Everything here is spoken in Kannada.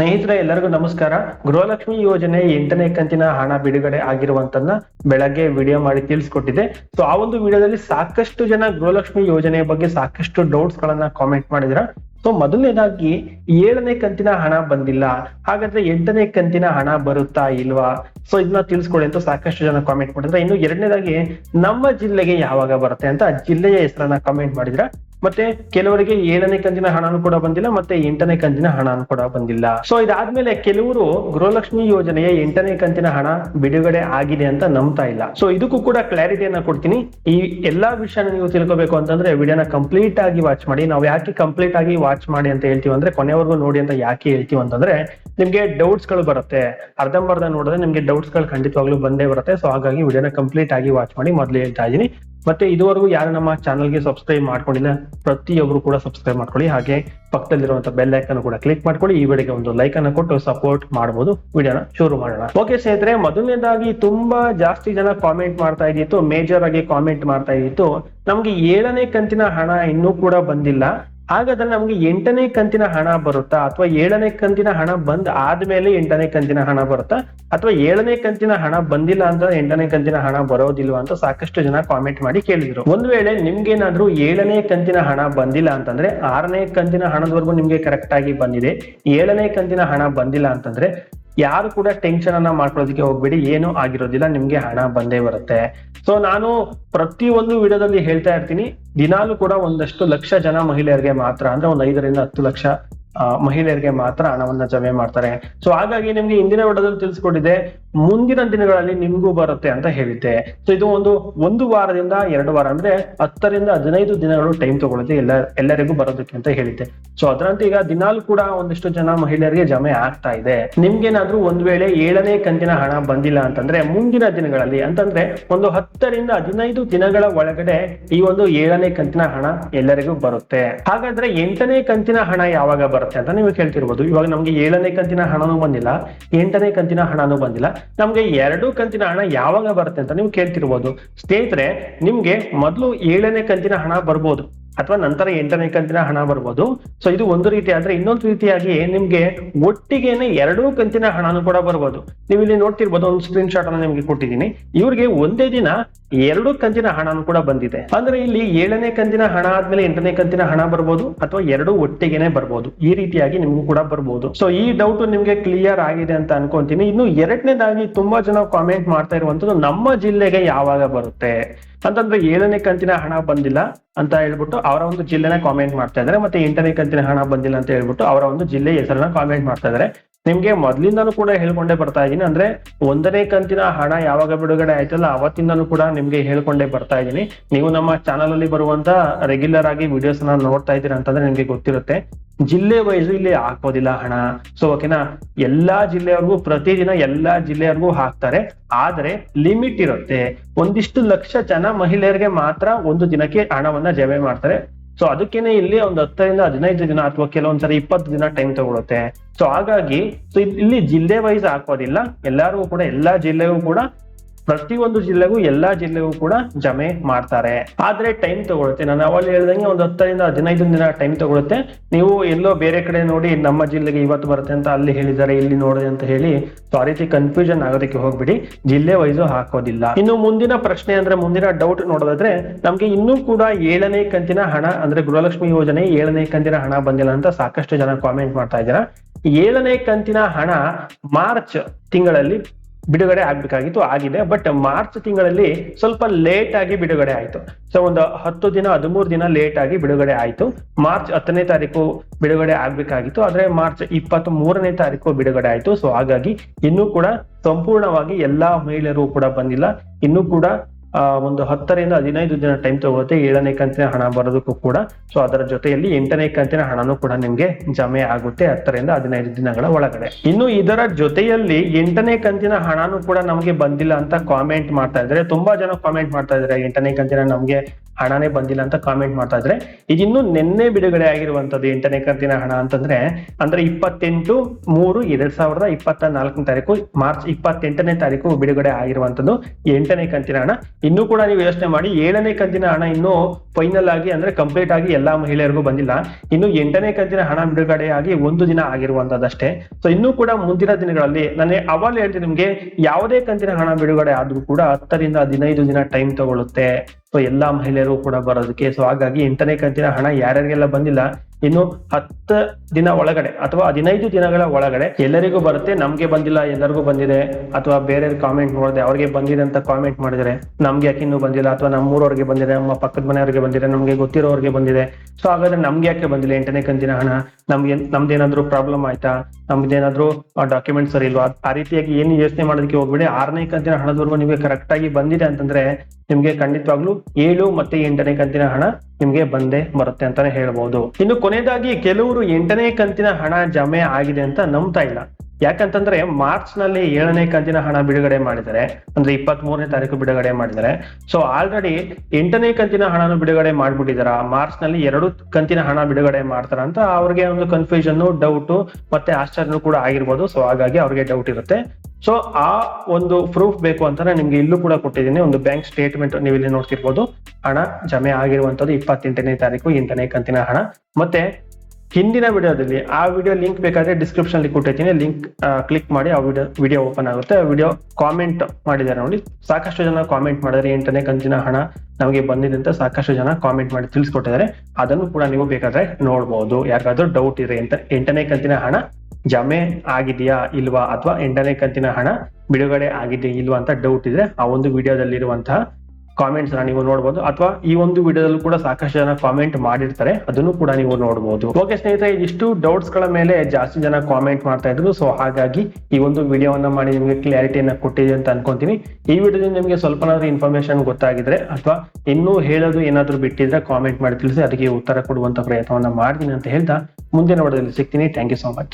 ಸ್ನೇಹಿತರೆ, ಎಲ್ಲರಿಗೂ ನಮಸ್ಕಾರ. ಗೃಹಲಕ್ಷ್ಮಿ ಯೋಜನೆ ಎಂಟನೇ ಕಂತಿನ ಹಣ ಬಿಡುಗಡೆ ಆಗಿರುವಂತನ್ನ ಬೆಳಗ್ಗೆ ವಿಡಿಯೋ ಮಾಡಿ ತಿಳಿಸ್ಕೊಟ್ಟಿದೆ ಸೊ ಆ ಒಂದು ವಿಡಿಯೋದಲ್ಲಿ ಸಾಕಷ್ಟು ಜನ ಗೃಹಲಕ್ಷ್ಮಿ ಯೋಜನೆ ಬಗ್ಗೆ ಸಾಕಷ್ಟು ಡೌಟ್ಸ್ ಗಳನ್ನ ಕಾಮೆಂಟ್ ಮಾಡಿದ್ರ. ಸೊ ಮೊದಲನೇದಾಗಿ, ಏಳನೇ ಕಂತಿನ ಹಣ ಬಂದಿಲ್ಲ. ಹಾಗಾದ್ರೆ ಎಂಟನೇ ಕಂತಿನ ಹಣ ಬರುತ್ತಾ ಇಲ್ವಾ? ಸೊ ಇದನ್ನ ತಿಳಿಸ್ಕೊಳ್ಳಿ ಅಂತ ಸಾಕಷ್ಟು ಜನ ಕಾಮೆಂಟ್ ಮಾಡಿದ್ರೆ. ಇನ್ನು ಎರಡನೇದಾಗಿ, ನಮ್ಮ ಜಿಲ್ಲೆಗೆ ಯಾವಾಗ ಬರುತ್ತೆ ಅಂತ ಜಿಲ್ಲೆಯ ಹೆಸರನ್ನ ಕಾಮೆಂಟ್ ಮಾಡಿದ್ರ. ಮತ್ತೆ ಕೆಲವರಿಗೆ ಏಳನೇ ಕಂತಿನ ಹಣನೂ ಕೂಡ ಬಂದಿಲ್ಲ, ಮತ್ತೆ ಎಂಟನೇ ಕಂತಿನ ಹಣನೂ ಕೂಡ ಬಂದಿಲ್ಲ. ಸೊ ಇದಾದ್ಮೇಲೆ ಕೆಲವರು ಗೃಹಲಕ್ಷ್ಮಿ ಯೋಜನೆಯ ಎಂಟನೇ ಕಂತಿನ ಹಣ ಬಿಡುಗಡೆ ಆಗಿದೆ ಅಂತ ನಂಬ್ತಾ ಇಲ್ಲ. ಸೊ ಇದಕ್ಕೂ ಕೂಡ ಕ್ಲಾರಿಟಿಯನ್ನ ಕೊಡ್ತೀನಿ. ಈ ಎಲ್ಲಾ ವಿಷಯನ ನೀವು ತಿಳ್ಕೊಬೇಕು ಅಂತಂದ್ರೆ ವಿಡಿಯೋನ ಕಂಪ್ಲೀಟ್ ಆಗಿ ವಾಚ್ ಮಾಡಿ. ನಾವು ಯಾಕೆ ಕಂಪ್ಲೀಟ್ ಆಗಿ ವಾಚ್ ಮಾಡಿ ಅಂತ ಹೇಳ್ತೀವಿ ಅಂದ್ರೆ ಕೊನೆವರೆಗೂ ನೋಡಿ ಅಂತ ಯಾಕೆ ಹೇಳ್ತೀವಿ ಅಂತಂದ್ರೆ ನಿಮ್ಗೆ ಡೌಟ್ಸ್ಗಳು ಬರುತ್ತೆ. ಅರ್ಧಂಬರ್ಧ ನೋಡಿದ್ರೆ ನಿಮ್ಗೆ ಡೌಟ್ಸ್ಗಳು ಖಂಡಿತವಾಗ್ಲೂ ಬಂದೇ ಬರುತ್ತೆ. ಸೊ ಹಾಗಾಗಿ ವಿಡಿಯೋನ ಕಂಪ್ಲೀಟ್ ಆಗಿ ವಾಚ್ ಮಾಡಿ ಮೊದಲು ಹೇಳ್ತಾ ಇದ್ದೀನಿ. ಮತ್ತೆ ಇದುವರೆಗೂ ಯಾರು ನಮ್ಮ ಚಾನಲ್ಗೆ ಸಬ್ಸ್ಕ್ರೈಬ್ ಮಾಡ್ಕೊಂಡಿಲ್ಲ, ಪ್ರತಿಯೊಬ್ರು ಕೂಡ ಸಬ್ಸ್ಕ್ರೈಬ್ ಮಾಡ್ಕೊಳ್ಳಿ. ಹಾಗೆ ಪಕ್ಕದಲ್ಲಿರುವಂತ ಬೆಲ್ ಐಕನ್ ಕೂಡ ಕ್ಲಿಕ್ ಮಾಡ್ಕೊಳ್ಳಿ. ಈ ವಿಡಿಯೋಗೆ ಒಂದು ಲೈಕ್ ಅನ್ನು ಕೊಟ್ಟು ಸಪೋರ್ಟ್ ಮಾಡಬಹುದು ವಿಡಿಯೋನ ಶುರು ಮಾಡೋಣ. ಓಕೆ ಸ್ನೇಹಿತರೆ, ಮೊದಲನೇದಾಗಿ ತುಂಬಾ ಜಾಸ್ತಿ ಜನ ಕಾಮೆಂಟ್ ಮಾಡ್ತಾ ಇದ್ದಿತ್ತು ಮೇಜರ್ ಆಗಿ ಕಾಮೆಂಟ್ ಮಾಡ್ತಾ ಇದ್ದಿತ್ತು. ನಮ್ಗೆ ಏಳನೇ ಕಂತಿನ ಹಣ ಇನ್ನೂ ಕೂಡ ಬಂದಿಲ್ಲ. ಹಾಗಾದ್ರೆ ನಮ್ಗೆ ಎಂಟನೇ ಕಂತಿನ ಹಣ ಬರುತ್ತಾ? ಅಥವಾ ಏಳನೇ ಕಂತಿನ ಹಣ ಬಂದ್ ಆದ್ಮೇಲೆ ಎಂಟನೇ ಕಂತಿನ ಹಣ ಬರುತ್ತಾ? ಅಥವಾ ಏಳನೇ ಕಂತಿನ ಹಣ ಬಂದಿಲ್ಲ ಅಂದ್ರೆ ಎಂಟನೇ ಕಂತಿನ ಹಣ ಬರೋದಿಲ್ವಾ ಅಂತ ಸಾಕಷ್ಟು ಜನ ಕಾಮೆಂಟ್ ಮಾಡಿ ಕೇಳಿದ್ರು. ಒಂದ್ ವೇಳೆ ನಿಮ್ಗೇನಾದ್ರೂ ಏಳನೇ ಕಂತಿನ ಹಣ ಬಂದಿಲ್ಲ ಅಂತಂದ್ರೆ, ಆರನೇ ಕಂತಿನ ಹಣದವರೆಗೂ ನಿಮ್ಗೆ ಕರೆಕ್ಟ್ ಆಗಿ ಬಂದಿದೆ. ಏಳನೇ ಕಂತಿನ ಹಣ ಬಂದಿಲ್ಲ ಅಂತಂದ್ರೆ ಯಾರು ಕೂಡ ಟೆನ್ಷನ್ ಅನ್ನ ಮಾಡ್ಕೊಳ್ಳೋದಕ್ಕೆ ಹೋಗ್ಬೇಡಿ, ಏನು ಆಗಿರೋದಿಲ್ಲ, ನಿಮ್ಗೆ ಹಣ ಬಂದೇ ಬರುತ್ತೆ. ಸೊ ನಾನು ಪ್ರತಿ ಒಂದು ವಿಡಿಯೋದಲ್ಲಿ ಹೇಳ್ತಾ ಇರ್ತೀನಿ, ದಿನಾಲು ಕೂಡ ಒಂದಷ್ಟು ಲಕ್ಷ ಜನ ಮಹಿಳೆಯರಿಗೆ ಮಾತ್ರ, ಅಂದ್ರೆ ಒಂದ್ ಐದರಿಂದ ಹತ್ತು ಲಕ್ಷ ಮಹಿಳೆಯರಿಗೆ ಮಾತ್ರ ಹಣವನ್ನ ಜಮೆ ಮಾಡ್ತಾರೆ. ಸೊ ಹಾಗಾಗಿ ನಿಮ್ಗೆ ಇಂದಿನ ವಿಡಿಯೋದಲ್ಲಿ ತಿಳಿಸ್ಕೊಟ್ಟಿದೆ ಮುಂದಿನ ದಿನಗಳಲ್ಲಿ ನಿಮ್ಗೂ ಬರುತ್ತೆ ಅಂತ ಹೇಳಿದ್ದೆ. ಸೊ ಇದು ಒಂದು ಒಂದು ವಾರದಿಂದ ಎರಡು ವಾರ ಅಂದ್ರೆ ಹತ್ತರಿಂದ ಹದಿನೈದು ದಿನಗಳು ಟೈಮ್ ತಗೊಳುತ್ತೆ ಎಲ್ಲ, ಎಲ್ಲರಿಗೂ ಬರೋದಕ್ಕೆ ಅಂತ ಹೇಳಿದ್ದೆ. ಸೊ ಅದರಂತೆ ಈಗ ದಿನಾಲು ಕೂಡ ಒಂದಿಷ್ಟು ಜನ ಮಹಿಳೆಯರಿಗೆ ಜಮೆ ಆಗ್ತಾ ಇದೆ. ನಿಮ್ಗೇನಾದ್ರೂ ಒಂದ್ ವೇಳೆ ಏಳನೇ ಕಂತಿನ ಹಣ ಬಂದಿಲ್ಲ ಅಂತಂದ್ರೆ ಮುಂದಿನ ದಿನಗಳಲ್ಲಿ, ಅಂತಂದ್ರೆ ಒಂದು ಹತ್ತರಿಂದ ಹದಿನೈದು ದಿನಗಳ ಒಳಗಡೆ ಈ ಒಂದು ಏಳನೇ ಕಂತಿನ ಹಣ ಎಲ್ಲರಿಗೂ ಬರುತ್ತೆ. ಹಾಗಾದ್ರೆ ಎಂಟನೇ ಕಂತಿನ ಹಣ ಯಾವಾಗ ಬರುತ್ತೆ? ಅಂತ ನೀವು ಕೇಳ್ತಿರ್ಬೋದು. ಇವಾಗ ನಮ್ಗೆ ಏಳನೇ ಕಂತಿನ ಹಣನೂ ಬಂದಿಲ್ಲ, ಎಂಟನೇ ಕಂತಿನ ಹಣನೂ ಬಂದಿಲ್ಲ. ನಮ್ಗೆ ಎರಡು ಕಂತಿನ ಹಣ ಯಾವಾಗ ಬರುತ್ತೆ ಅಂತ ನೀವು ಕೇಳ್ತಿರ್ಬೋದು. ಸ್ನೇಹಿತರೆ, ನಿಮ್ಗೆ ಮೊದಲು ಏಳನೇ ಕಂತಿನ ಹಣ ಬರ್ಬೋದು ಅಥವಾ ನಂತರ ಎಂಟನೇ ಕಂತಿನ ಹಣ ಬರ್ಬೋದು. ಸೊ ಇದು ಒಂದು ರೀತಿ ಆದ್ರೆ ಇನ್ನೊಂದು ರೀತಿಯಾಗಿ ನಿಮ್ಗೆ ಒಟ್ಟಿಗೆನೆ ಎರಡೂ ಕಂತಿನ ಹಣನೂ ಕೂಡ ಬರ್ಬೋದು. ನೀವು ಇಲ್ಲಿ ನೋಡ್ತಿರ್ಬೋದು, ಒಂದು ಸ್ಕ್ರೀನ್ ಶಾಟ್ ಅನ್ನ ನಿಮ್ಗೆ ಕೊಟ್ಟಿದ್ದೀನಿ. ಇವ್ರಿಗೆ ಒಂದೇ ದಿನ ಎರಡು ಕಂತಿನ ಹಣನೂ ಕೂಡ ಬಂದಿದೆ. ಅಂದ್ರೆ ಇಲ್ಲಿ ಏಳನೇ ಕಂತಿನ ಹಣ ಆದ್ಮೇಲೆ ಎಂಟನೇ ಕಂತಿನ ಹಣ ಬರ್ಬೋದು ಅಥವಾ ಎರಡು ಒಟ್ಟಿಗೆನೆ ಬರ್ಬೋದು. ಈ ರೀತಿಯಾಗಿ ನಿಮ್ಗೂ ಕೂಡ ಬರ್ಬೋದು. ಸೊ ಈ ಡೌಟ್ ನಿಮ್ಗೆ ಕ್ಲಿಯರ್ ಆಗಿದೆ ಅಂತ ಅನ್ಕೊಂತೀನಿ. ಇನ್ನು ಎರಡನೇದಾಗಿ ತುಂಬಾ ಜನ ಕಾಮೆಂಟ್ ಮಾಡ್ತಾ ಇರುವಂತದ್ದು ನಮ್ಮ ಜಿಲ್ಲೆಗೆ ಯಾವಾಗ ಬರುತ್ತೆ? ಅಂತಂದ್ರೆ ಏಳನೇ ಕಂತಿನ ಹಣ ಬಂದಿಲ್ಲ ಅಂತ ಹೇಳ್ಬಿಟ್ಟು ಅವರ ಒಂದು ಜಿಲ್ಲೆನ ಕಾಮೆಂಟ್ ಮಾಡ್ತಾ ಇದ್ದಾರೆ. ಮತ್ತೆ ಎಂಟನೇ ಕಂತಿನ ಹಣ ಬಂದಿಲ್ಲ ಅಂತ ಹೇಳ್ಬಿಟ್ಟು ಅವರ ಒಂದು ಜಿಲ್ಲೆ ಹೆಸರನ್ನ ಕಾಮೆಂಟ್ ಮಾಡ್ತಾ ಇದಾರೆ ನಿಮ್ಗೆ ಮೊದ್ಲಿಂದಾನು ಕೂಡ ಹೇಳ್ಕೊಂಡೇ ಬರ್ತಾ ಇದ್ದೀನಿ. ಅಂದ್ರೆ ಒಂದನೇ ಕಂತಿನ ಹಣ ಯಾವಾಗ ಬಿಡುಗಡೆ ಆಯ್ತಲ್ಲ ಅವತ್ತಿಂದನೂ ಕೂಡ ನಿಮ್ಗೆ ಹೇಳ್ಕೊಂಡೇ ಬರ್ತಾ ಇದ್ದೀನಿ. ನೀವು ನಮ್ಮ ಚಾನಲ್ ಅಲ್ಲಿ ಬರುವಂತ ರೆಗ್ಯುಲರ್ ಆಗಿ ವಿಡಿಯೋಸ್ನ ನೋಡ್ತಾ ಇದ್ದೀರಾ ಅಂತಂದ್ರೆ ನಿಮ್ಗೆ ಗೊತ್ತಿರುತ್ತೆ. ಜಿಲ್ಲೆ ವೈಸ್ ಇಲ್ಲಿ ಹಾಕೋದಿಲ್ಲ ಹಣ. ಸೊ ಓಕೆನಾ ಎಲ್ಲಾ ಜಿಲ್ಲೆಯವ್ರಿಗೂ ಪ್ರತಿದಿನ ಎಲ್ಲಾ ಜಿಲ್ಲೆಯವ್ರಿಗೂ ಹಾಕ್ತಾರೆ. ಆದ್ರೆ ಲಿಮಿಟ್ ಇರುತ್ತೆ. ಒಂದಿಷ್ಟು ಲಕ್ಷ ಜನ ಮಹಿಳೆಯರಿಗೆ ಮಾತ್ರ ಒಂದು ದಿನಕ್ಕೆ ಹಣವನ್ನ ಜಮೆ ಮಾಡ್ತಾರೆ. ಸೊ ಅದಕ್ಕೇನೆ ಇಲ್ಲಿ ಒಂದು ಹತ್ತರಿಂದ ಹದಿನೈದು ದಿನ ಅಥವಾ ಕೆಲವೊಂದ್ಸರಿ ಇಪ್ಪತ್ತು ದಿನ ಟೈಮ್ ತಗೊಳುತ್ತೆ. ಸೊ ಹಾಗಾಗಿ ಸೊ ಇಲ್ಲಿ ಜಿಲ್ಲೆ ವೈಸ್ ಹಾಕೋದಿಲ್ಲ. ಎಲ್ಲಾರು ಕೂಡ, ಎಲ್ಲಾ ಜಿಲ್ಲೆಗೂ ಕೂಡ ಪ್ರತಿಯೊಂದು ಜಿಲ್ಲೆಗೂ, ಎಲ್ಲಾ ಜಿಲ್ಲೆಗೂ ಕೂಡ ಜಮೆ ಮಾಡ್ತಾರೆ. ಆದ್ರೆ ಟೈಮ್ ತಗೊಳುತ್ತೆ. ನಾನು ಅವಾಗ ಹೇಳ್ದಂಗೆ ಒಂದು ಹತ್ತರಿಂದ ಹದಿನೈದು ದಿನ ಟೈಮ್ ತಗೊಳುತ್ತೆ. ನೀವು ಎಲ್ಲೋ ಬೇರೆ ಕಡೆ ನೋಡಿ, ನಮ್ಮ ಜಿಲ್ಲೆಗೆ ಇವತ್ತು ಬರುತ್ತೆ ಅಂತ ಅಲ್ಲಿ ಹೇಳಿದ್ದಾರೆ, ಇಲ್ಲಿ ನೋಡಿದೆ ಅಂತ ಹೇಳಿ ಸೊ ಆ ರೀತಿ ಕನ್ಫ್ಯೂಷನ್ ಆಗೋದಕ್ಕೆ ಹೋಗ್ಬಿಡಿ. ಜಿಲ್ಲೆ ವೈಸು ಹಾಕೋದಿಲ್ಲ. ಇನ್ನು ಮುಂದಿನ ಪ್ರಶ್ನೆ ಅಂದ್ರೆ, ಮುಂದಿನ ಡೌಟ್ ನೋಡೋದಾದ್ರೆ, ನಮ್ಗೆ ಇನ್ನೂ ಕೂಡ ಏಳನೇ ಕಂತಿನ ಹಣ, ಅಂದ್ರೆ ಗೃಹಲಕ್ಷ್ಮಿ ಯೋಜನೆ ಏಳನೇ ಕಂತಿನ ಹಣ ಬಂದಿಲ್ಲ ಅಂತ ಸಾಕಷ್ಟು ಜನ ಕಾಮೆಂಟ್ ಮಾಡ್ತಾ ಇದ್ದೀರಾ. ಏಳನೇ ಕಂತಿನ ಹಣ ಮಾರ್ಚ್ ತಿಂಗಳಲ್ಲಿ ಬಿಡುಗಡೆ ಆಗ್ಬೇಕಾಗಿತ್ತು ಆಗಿದೆ ಬಟ್ ಮಾರ್ಚ್ ತಿಂಗಳಲ್ಲಿ ಸ್ವಲ್ಪ ಲೇಟ್ ಆಗಿ ಬಿಡುಗಡೆ ಆಯ್ತು. ಸೊ ಒಂದು ಹತ್ತು ದಿನ, ಹದಿಮೂರು ದಿನ ಲೇಟ್ ಆಗಿ ಬಿಡುಗಡೆ ಆಯ್ತು. ಮಾರ್ಚ್ ಹತ್ತನೇ ತಾರೀಕು ಬಿಡುಗಡೆ ಆಗ್ಬೇಕಾಗಿತ್ತು. ಆದ್ರೆ ಮಾರ್ಚ್ ಇಪ್ಪತ್ತ್ ಮೂರನೇ ತಾರೀಕು ಬಿಡುಗಡೆ ಆಯ್ತು. ಸೊ ಹಾಗಾಗಿ ಇನ್ನೂ ಕೂಡ ಸಂಪೂರ್ಣವಾಗಿ ಎಲ್ಲಾ ಮಹಿಳೆಯರು ಕೂಡ ಬಂದಿಲ್ಲ. ಇನ್ನೂ ಕೂಡ ಒಂದು ಹತ್ತರಿಂದ ಹದಿನೈದು ದಿನ ಟೈಮ್ ತಗೊಳುತ್ತೆ. ಏಳನೇ ಕಂತಿನ ಹಣ ಬರೋದಕ್ಕೂ ಕೂಡ. ಸೊ ಅದರ ಜೊತೆಯಲ್ಲಿ ಎಂಟನೇ ಕಂತಿನ ಹಣನೂ ಕೂಡ ನಿಮ್ಗೆ ಜಮೆ ಆಗುತ್ತೆ ಹತ್ತರಿಂದ ಹದಿನೈದು ದಿನಗಳ ಒಳಗಡೆ. ಇನ್ನು ಇದರ ಜೊತೆಯಲ್ಲಿ ಎಂಟನೇ ಕಂತಿನ ಹಣನೂ ಕೂಡ ನಮಗೆ ಬಂದಿಲ್ಲ ಅಂತ ಕಾಮೆಂಟ್ ಮಾಡ್ತಾ ಇದ್ರೆ, ತುಂಬಾ ಜನ ಕಾಮೆಂಟ್ ಮಾಡ್ತಾ ಇದ್ರೆ, ಎಂಟನೇ ಕಂತಿನ ನಮ್ಗೆ ಹಣನೇ ಬಂದಿಲ್ಲ ಅಂತ ಕಾಮೆಂಟ್ ಮಾಡ್ತಾ ಇದ್ರೆ, ಇದಿನ್ನು ನಿನ್ನೆ ಬಿಡುಗಡೆ ಆಗಿರುವಂತದ್ದು ಎಂಟನೇ ಕಂತಿನ ಹಣ ಅಂತಂದ್ರೆ, ಅಂದ್ರೆ ಇಪ್ಪತ್ತೆಂಟು ಮೂರು ಎರಡ್ ಸಾವಿರದ ಇಪ್ಪತ್ತ ನಾಲ್ಕನೇ ತಾರೀಕು, ಮಾರ್ಚ್ ಇಪ್ಪತ್ತೆಂಟನೇ ತಾರೀಕು ಬಿಡುಗಡೆ ಆಗಿರುವಂತದ್ದು ಎಂಟನೇ ಕಂತಿನ ಹಣ. ಇನ್ನೂ ಕೂಡ ನೀವು ಯೋಚನೆ ಮಾಡಿ ಏಳನೇ ಕಂತಿನ ಹಣ ಇನ್ನೂ ಫೈನಲ್ ಆಗಿ ಅಂದ್ರೆ ಕಂಪ್ಲೀಟ್ ಆಗಿ ಎಲ್ಲಾ ಮಹಿಳೆಯರಿಗೂ ಬಂದಿಲ್ಲ. ಇನ್ನು ಎಂಟನೇ ಕಂತಿನ ಹಣ ಬಿಡುಗಡೆ ಆಗಿ ಒಂದು ದಿನ ಆಗಿರುವಂತದಷ್ಟೇ ಸೊ ಇನ್ನೂ ಕೂಡ ಮುಂದಿನ ದಿನಗಳಲ್ಲಿ ನಾನು ಅವಾಗ ಹೇಳ್ತೀನಿ ನಿಮ್ಗೆ ಯಾವುದೇ ಕಂತಿನ ಹಣ ಬಿಡುಗಡೆ ಆದ್ರೂ ಕೂಡ ಹತ್ತರಿಂದ ಹದಿನೈದು ದಿನ ಟೈಮ್ ತಗೊಳುತ್ತೆ ಸೊ ಎಲ್ಲಾ ಮಹಿಳೆಯರು ಕೂಡ ಬರೋದಕ್ಕೆ. ಸೊ ಹಾಗಾಗಿ ಎಂಟನೇ ಕಂತಿನ ಹಣ ಯಾರ್ಯಾರಿಗೆಲ್ಲ ಬಂದಿಲ್ಲ, ಇನ್ನು ಹತ್ತು ದಿನ ಒಳಗಡೆ ಅಥವಾ ಹದಿನೈದು ದಿನಗಳ ಒಳಗಡೆ ಎಲ್ಲರಿಗೂ ಬರುತ್ತೆ, ನಮ್ಗೆ ಬಂದಿಲ್ಲ, ಎಲ್ಲರಿಗೂ ಬಂದಿದೆ, ಅಥವಾ ಬೇರೆ ಕಾಮೆಂಟ್ ನೋಡಿದೆ ಅವ್ರಿಗೆ ಬಂದಿದೆ ಅಂತ ಕಾಮೆಂಟ್ ಮಾಡಿದ್ರೆ ನಮ್ಗೆ ಯಾಕೆ ಇನ್ನೂ ಬಂದಿಲ್ಲ, ಅಥವಾ ನಮ್ಮೂರವ್ರಿಗೆ ಬಂದಿದೆ, ನಮ್ಮ ಪಕ್ಕದ ಮನೆಯವ್ರಿಗೆ ಬಂದಿದೆ, ನಮ್ಗೆ ಗೊತ್ತಿರೋರಿಗೆ ಬಂದಿದೆ. ಸೊ ಹಾಗಾದ್ರೆ ನಮ್ಗೆ ಯಾಕೆ ಬಂದಿಲ್ಲ ಎಂಟನೇ ಕಂತಿನ ಹಣ? ನಮ್ಗೆ, ನಮ್ದೇನಾದ್ರೂ ಪ್ರಾಬ್ಲಮ್ ಆಯ್ತಾ? ನಮ್ದೇನಾದ್ರೂ ಡಾಕ್ಯುಮೆಂಟ್ ಸರಿ ಇಲ್ವಾ? ಆ ರೀತಿಯಾಗಿ ಏನು ಯೋಚನೆ ಮಾಡೋದಕ್ಕೆ ಹೋಗ್ಬೇಡಿ. ಆರನೇ ಕಂತಿನ ಹಣದವರೆಗೂ ನಿಮಗೆ ಕರೆಕ್ಟ್ ಆಗಿ ಬಂದಿದೆ ಅಂತಂದ್ರೆ ನಿಮ್ಗೆ ಖಂಡಿತವಾಗ್ಲೂ ಏಳು ಮತ್ತೆ ಎಂಟನೇ ಕಂತಿನ ಹಣ ನಿಮ್ಗೆ ಬಂದೇ ಬರುತ್ತೆ ಅಂತಾನೆ ಹೇಳ್ಬಹುದು ಇನ್ನು ಕೊನೆಯದಾಗಿ ಕೆಲವರು ಎಂಟನೇ ಕಂತಿನ ಹಣ ಜಮೆ ಆಗಿದೆ ಅಂತ ನಂಬ್ತಾ ಇಲ್ಲ. ಯಾಕಂತಂದ್ರೆ ಮಾರ್ಚ್ನಲ್ಲಿ ಏಳನೇ ಕಂತಿನ ಹಣ ಬಿಡುಗಡೆ ಮಾಡಿದ್ದಾರೆ. ಅಂದ್ರೆ ಇಪ್ಪತ್ತ್ ಮೂರನೇ ತಾರೀಕು ಬಿಡುಗಡೆ ಮಾಡಿದ್ದಾರೆ. ಸೊ ಆಲ್ರೆಡಿ ಎಂಟನೇ ಕಂತಿನ ಹಣನು ಬಿಡುಗಡೆ ಮಾಡ್ಬಿಟ್ಟಿದಾರ? ಮಾರ್ಚ್ನಲ್ಲಿ ಎರಡು ಕಂತಿನ ಹಣ ಬಿಡುಗಡೆ ಮಾಡ್ತಾರ ಅಂತ ಅವ್ರಿಗೆ ಒಂದು ಕನ್ಫ್ಯೂಷನ್ ಡೌಟ್ ಮತ್ತೆ ಆಶ್ಚರ್ಯನು ಕೂಡ ಆಗಿರ್ಬೋದು. ಸೊ ಹಾಗಾಗಿ ಅವ್ರಿಗೆ ಡೌಟ್ ಇರುತ್ತೆ. ಸೊ ಆ ಒಂದು ಪ್ರೂಫ್ ಬೇಕು ಅಂತ ನಿಮ್ಗೆ ಇಲ್ಲೂ ಕೂಡ ಕೊಟ್ಟಿದ್ದೀನಿ. ಒಂದು ಬ್ಯಾಂಕ್ ಸ್ಟೇಟ್ಮೆಂಟ್ ನೀವು ಇಲ್ಲಿ ನೋಡ್ತಿರ್ಬೋದು. ಹಣ ಜಮೆ ಆಗಿರುವಂತದ್ದು ಇಪ್ಪತ್ತೆಂಟನೇ ತಾರೀಕು, ಎಂಟನೇ ಕಂತಿನ ಹಣ. ಮತ್ತೆ ಹಿಂದಿನ ವಿಡಿಯೋದಲ್ಲಿ ಆ ವಿಡಿಯೋ ಲಿಂಕ್ ಬೇಕಾದ್ರೆ ಡಿಸ್ಕ್ರಿಪ್ಷನ್ ಅಲ್ಲಿ ಕೊಟ್ಟಿರ್ತೀನಿ. ಲಿಂಕ್ ಕ್ಲಿಕ್ ಮಾಡಿ ಆ ವಿಡಿಯೋ ವಿಡಿಯೋ ಓಪನ್ ಆಗುತ್ತೆ. ಆ ವಿಡಿಯೋ ಕಾಮೆಂಟ್ ಮಾಡಿದ್ದಾರೆ ನೋಡಿ. ಸಾಕಷ್ಟು ಜನ ಕಾಮೆಂಟ್ ಮಾಡಿದ್ರೆ ಎಂಟನೇ ಕಂತಿನ ಹಣ ನಮಗೆ ಬಂದಿದೆ ಅಂತ ಸಾಕಷ್ಟು ಜನ ಕಾಮೆಂಟ್ ಮಾಡಿ ತಿಳಿಸ್ಕೊಟ್ಟಿದ್ದಾರೆ. ಅದನ್ನು ಕೂಡ ನೀವು ಬೇಕಾದ್ರೆ ನೋಡ್ಬೋದು. ಯಾರಿಗಾದ್ರೂ ಡೌಟ್ ಇದೆ ಅಂತ ಎಂಟನೇ ಕಂತಿನ ಹಣ ಜಮೆ ಆಗಿದೆಯಾ ಇಲ್ವಾ ಅಥವಾ ಎಂಟನೇ ಕಂತಿನ ಹಣ ಬಿಡುಗಡೆ ಆಗಿದೆ ಇಲ್ವಾ ಅಂತ ಡೌಟ್ ಇದ್ರೆ ಆ ಒಂದು ವಿಡಿಯೋದಲ್ಲಿರುವಂತಹ ಕಾಮೆಂಟ್ಸ್ ನೀವು ನೋಡಬಹುದು ಅಥವಾ ಈ ಒಂದು ವಿಡಿಯೋದಲ್ಲೂ ಕೂಡ ಸಾಕಷ್ಟು ಜನ ಕಾಮೆಂಟ್ ಮಾಡಿರ್ತಾರೆ. ಅದನ್ನು ಕೂಡ ನೀವು ನೋಡಬಹುದು ಓಕೆ ಸ್ನೇಹಿತರೆ ಇಷ್ಟು ಡೌಟ್ಸ್ಗಳ ಮೇಲೆ ಜಾಸ್ತಿ ಜನ ಕಾಮೆಂಟ್ ಮಾಡ್ತಾ ಇದ್ರು. ಸೊ ಹಾಗಾಗಿ ಈ ಒಂದು ವಿಡಿಯೋವನ್ನ ಮಾಡಿ ನಿಮಗೆ ಕ್ಲಾರಿಟಿಯನ್ನ ಕೊಟ್ಟಿದೆ ಅಂತ ಅನ್ಕೊಂತೀನಿ. ಈ ವಿಡಿಯೋದಿಂದ ನಿಮಗೆ ಸ್ವಲ್ಪನಾದ್ರೂ ಇನ್ಫಾರ್ಮೇಶನ್ ಗೊತ್ತಾಗಿದ್ರೆ ಅಥವಾ ಇನ್ನೂ ಹೇಳೋದು ಏನಾದ್ರೂ ಬಿಟ್ಟಿದ್ರೆ ಕಾಮೆಂಟ್ ಮಾಡಿ ತಿಳಿಸಿ, ಅದಕ್ಕೆ ಉತ್ತರ ಕೊಡುವಂತ ಪ್ರಯತ್ನವನ್ನ ಮಾಡ್ತೀನಿ ಅಂತ ಹೇಳ್ತಾ ಮುಂದಿನ ವಿಡಿಯೋದಲ್ಲಿ ಸಿಗ್ತೀನಿ. Thank you so much